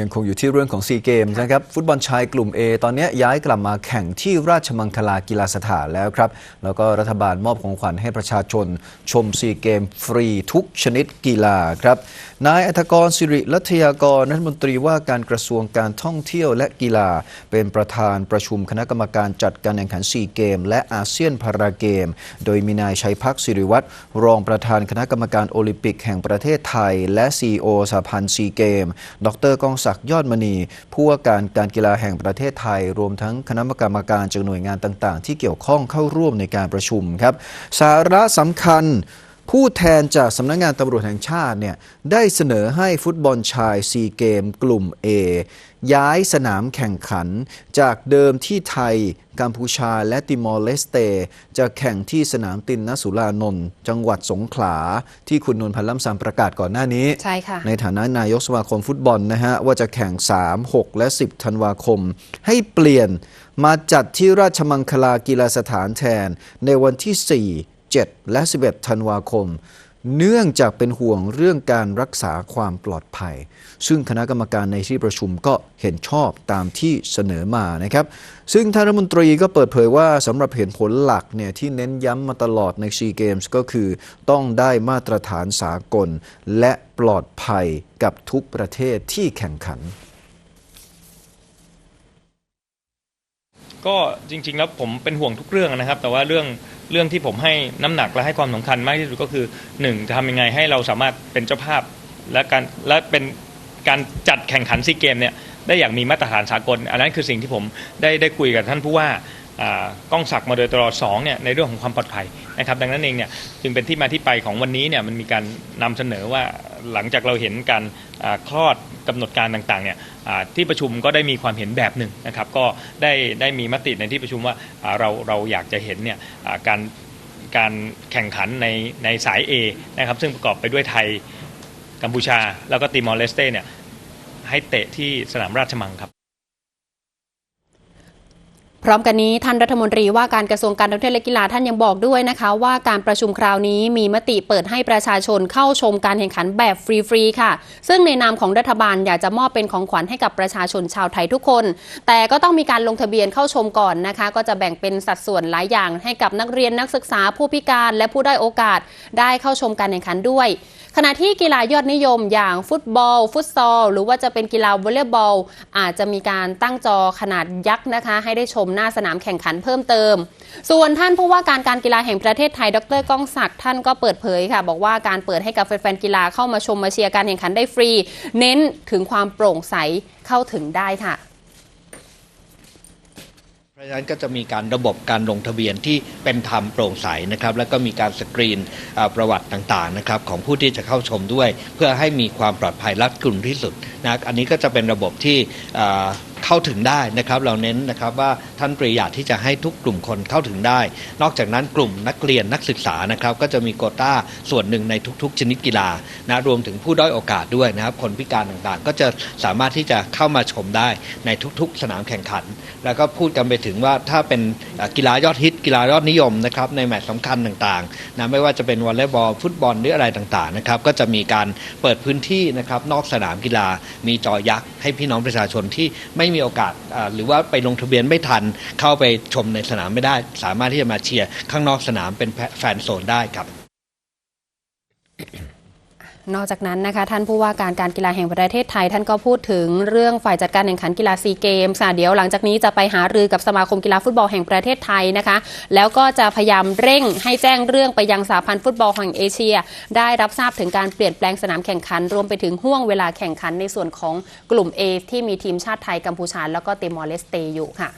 ยังคงอยู่ที่เรื่องของซีเกมนะครับ ฟุตบอลชายกลุ่ม A ตอนนี้ย้ายกลับมาแข่งที่ราชมังคลากีฬาสถานแล้วครับ แล้วก็รัฐบาลมอบของขวัญให้ประชาชน ชมซีเกมฟรีทุกชนิดกีฬาครับ นายอัธกรสิริรัตยากรรัฐมนตรีว่าการกระทรวงการท่องเที่ยวและกีฬา เป็นประธานประชุมคณะกรรมการจัดการแข่งขันซีเกม และอาเซียนพาราเกม โดยมีนายชัยพักศิริวัตรรองประธานคณะกรรมการโอลิมปิกแห่งประเทศไทย และซีโอสหพันธ์ซีเกม ดรกองศักดิ์ยอดมณี ผู้ว่าการการกีฬาแห่งประเทศไทย รวมทั้งคณะกรรมการจากหน่วยงานต่าง ๆ ที่เกี่ยวข้องเข้าร่วมในการประชุมครับ สาระสำคัญ ผู้แทนจากสำนักงงานตำรวจแห่งชาติเนี่ยได้เสนอให้ฟุตบอลชายซีเกมกลุ่ม A ย้ายสนามแข่งขัน จากเดิมที่ไทย กัมพูชาและติมอร์เลสเต จะแข่งที่สนามตินนสุรานนท์จังหวัดสงขลา ที่คุณนนท์พันธ์ล่ำซำประกาศก่อนหน้านี้ ใช่ค่ะ ในฐานะนายกสมาคมฟุตบอลนะฮะ ว่าจะแข่ง 3 6 และ 10 ธันวาคม ให้เปลี่ยนมาจัดที่ราชมังคลากีฬาสถานแทนในวันที่ 4 7 และ 11 ธันวาคม เนื่องจากเป็นห่วงเรื่องการรักษาความปลอดภัย ซึ่งคณะกรรมการในที่ประชุมก็เห็นชอบตามที่เสนอมานะครับ ซึ่งท่านรัฐมนตรีก็เปิดเผยว่าสำหรับเหตุผลหลักเนี่ยที่เน้นย้ำมาตลอดในซีเกมส์ก็คือต้องได้มาตรฐานสากล และปลอดภัยกับทุกประเทศที่แข่งขันก็จริง ๆ แล้วผมเป็นห่วงทุกเรื่องนะครับ แต่ว่าเรื่อง เรื่องที่ผมให้น้ำหนักและให้ความสำคัญมากที่สุดก็คือหนึ่งจะทำยังไงให้เราสามารถเป็นเจ้าภาพและการและเป็นการจัดแข่งขันซีเกมเนี่ยได้อย่างมีมาตรฐานสากล อันนั้นคือสิ่งที่ผมได้ได้คุยกับท่านผู้ว่าอ่า กล้องศักดิ์มาโดยตลอดสองเนี่ยในเรื่องของความปลอดภัยนะครับดังนั้นเองเนี่ยจึงเป็นที่มาที่ไปของวันนี้เนี่ยมันมีการนำเสนอว่าหลังจากเราเห็นการคลอดกำหนดการต่างๆเนี่ยที่ประชุมก็ได้มีความเห็นแบบหนึ่งนะครับก็ได้ได้มีมติในที่ประชุมว่าเราเราอยากจะเห็นเนี่ยการการแข่งขันในในสาย A นะครับซึ่งประกอบไปด้วยไทยกัมพูชา แล้วก็ติมอร์เลสเตเนี่ยให้เตะที่สนามราชมังครับ ร้อมกันนี้ท่านรัฐมนตรีว่าการกระทรวงการท่องเที่ยวและกีฬาท่านยังบอกด้วยนะคะ ว่าการประชุมคราวนี้มีมติเปิดให้ประชาชนเข้าชมการแข่งขันแบบฟรีๆค่ะ ซึ่งในนามของรัฐบาลอยากจะมอบเป็นของขวัญให้กับประชาชนชาวไทยทุกคน แต่ก็ต้องมีการลงทะเบียนเข้าชมก่อนนะคะ ก็จะแบ่งเป็นสัดส่วนหลายอย่างให้กับนักเรียนนักศึกษาผู้พิการและผู้ได้โอกาส ได้เข้าชมการแข่งขันด้วยขณะที่กีฬายอดนิยมอย่างฟุตบอล ฟุตซอล หรือว่าจะเป็นกีฬาวอลเลย์บอล อาจจะมีการตั้งจอขนาดยักษ์นะคะ ให้ได้ชมหน้าสนามแข่งขันเพิ่มเติม ส่วนท่านผู้ว่าการการกีฬาแห่งประเทศไทย ดรก้องศักดิ์ท่านก็เปิดเผยค่ะ บอกว่าการเปิดให้กับแฟนๆกีฬาเข้ามาชมมาเชียร์การแข่งขันได้ฟรี เน้นถึงความโปร่งใสเข้าถึงได้ค่ะเพราะฉะนั้นก็จะมีการระบบการลงทะเบียนที่เป็นธรรมโปร่งใสนะครับ แล้วก็มีการสกรีนประวัติต่างๆนะครับของผู้ที่จะเข้าชมด้วย เพื่อให้มีความปลอดภัยรัดกุมที่สุดนะอันนี้ก็จะเป็นระบบที่ เข้าถึงได้นะครับเราเน้นนะครับว่าท่านปริยาที่จะให้ทุกกลุ่มคนเข้าถึงได้ นอกจากนั้นกลุ่มนักเรียนนักศึกษานะครับก็จะมีโกต้าส่วนหนึ่งในทุก ๆ ชนิดกีฬานะรวมถึงผู้ด้อยโอกาสด้วยนะครับคนพิการต่างๆ ก็จะสามารถที่จะเข้ามาชมได้ในทุก ๆ สนามแข่งขัน แล้วก็พูดกันไปถึงว่าถ้าเป็นกีฬายอดฮิตกีฬายอดนิยมนะครับในแมตช์สำคัญต่างๆนะไม่ว่าจะเป็นวอลเลย์บอลฟุตบอลหรืออะไรต่างๆนะครับก็จะมีการเปิดพื้นที่นะครับนอกสนามกีฬามีจอยักษ์ให้พี่น้องประชาชนที่ไม่มีโอกาสหรือว่าไปลงทะเบียนไม่ทัน เข้าไปชมในสนามไม่ได้ สามารถที่จะมาเชียร์ข้างนอกสนามเป็นแฟนโซนได้ครับ นอกจากนั้นนะคะท่านผู้ว่าการการกีฬาแห่งประเทศไทย ท่านก็พูดถึงเรื่องฝ่ายจัดการแข่งขันกีฬาซีเกมส์ค่ะเดี๋ยวหลังจากนี้จะไปหารือกับสมาคมกีฬาฟุตบอลแห่งประเทศไทยนะคะ แล้วก็จะพยายามเร่งให้แจ้งเรื่องไปยังสหพันธ์ฟุตบอลแห่งเอเชีย ได้รับทราบถึงการเปลี่ยนแปลงสนามแข่งขัน รวมไปถึงห่วงเวลาแข่งขันในส่วนของกลุ่ม A ที่มีทีมชาติไทยกัมพูชาแล้วก็เตมอร์เลสเตอยู่ค่ะ